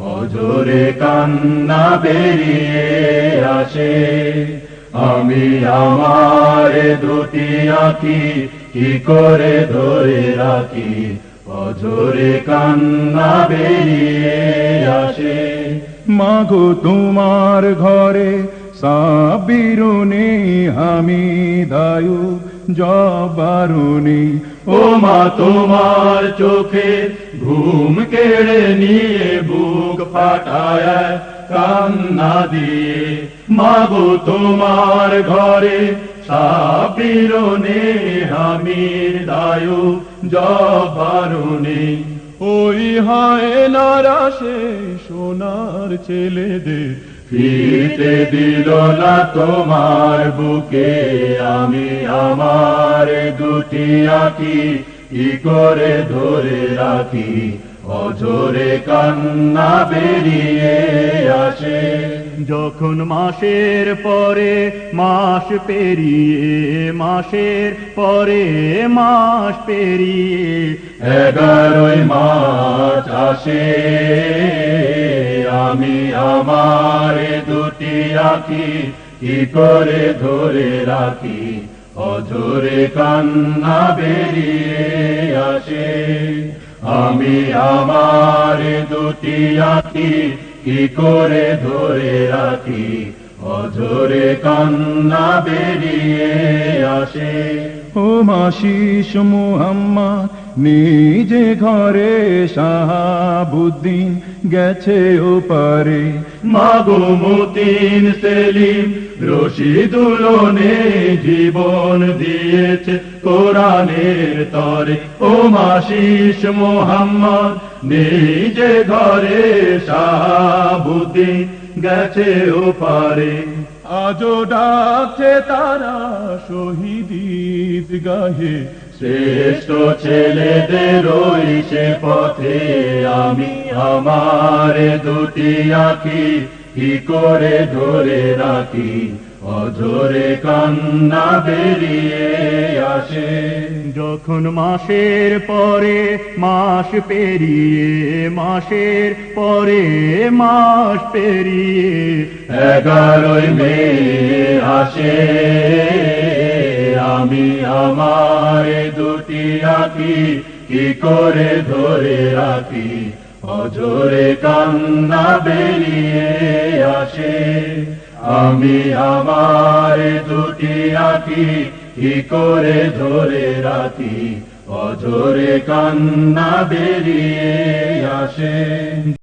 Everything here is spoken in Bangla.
অজরে কান্না বেরিয়ে আসে। আমি আমার দুটি আঁকি কি করে ধরে রাখি? অজরে কান্না বেরিয়ে আসে। মাগো তোমার ঘরে সাবিরুনি আমি দায়ু জবারুনি ও মা তোমার চোখে ঘুম কেড়ে নিয়ে বুক ফাটায়, কান্না দিয়ে। মাগো তোমার ঘরে সাবিরনে হামির দায়ু জবারুনি ওই হায় নারাশে সোনার ছেলেদের ফিরতে দিল না তোমার বুকে আমি আমার দুটি আঁকি কি করে ধরে রাখি? অজরে কান্না বেরিয়ে আসে। যখন মাসের পরে মাস পেরিয়ে মাসের পরে মাস পেরিয়ে এগারোই মাস আসে। আমি আমার দুটি আঁখি কি করে ধরে রাখি? অজরে কান্না বেরিয়ে আসে। আমি আমার দুটি আঁকি কি করে ধরে রাখি? অজরে কান্না বেরিয়ে আসে। ও মাশিস মুহাম্মদ, নিজে ঘরে শাহাবুদ্দিন গেছে ও পারে মাগো মতিন সেলিম রশিদুলনে জীবন দিয়েছে কোরআনের তরে। ও মাশিস মোহাম্মদ, নিজে ঘরে শাহাবুদ্দিন গেছে ও পারে আজও ডাকছে তারা শহীদ গাহে, শ্রেষ্ঠ ছেলেদের সে পথে আমি আমার দুটি আঁকি কি করে ধরে রাখি? অঝরে কান্না বেরিয়ে আসে। যখন মাসের পরে মাস পেরিয়ে, মাসের পরে মাস পেরিয়ে এগারোই মে আসে, আমি আমার দুটি আঁখি কি করে ধরে রাখি? অজরে কান্না বেরিয়ে আসে, আমি আমার দুটি আঁখি কি করে ধরে রাতি? অঝরে কান্না বেরিয়ে আসে।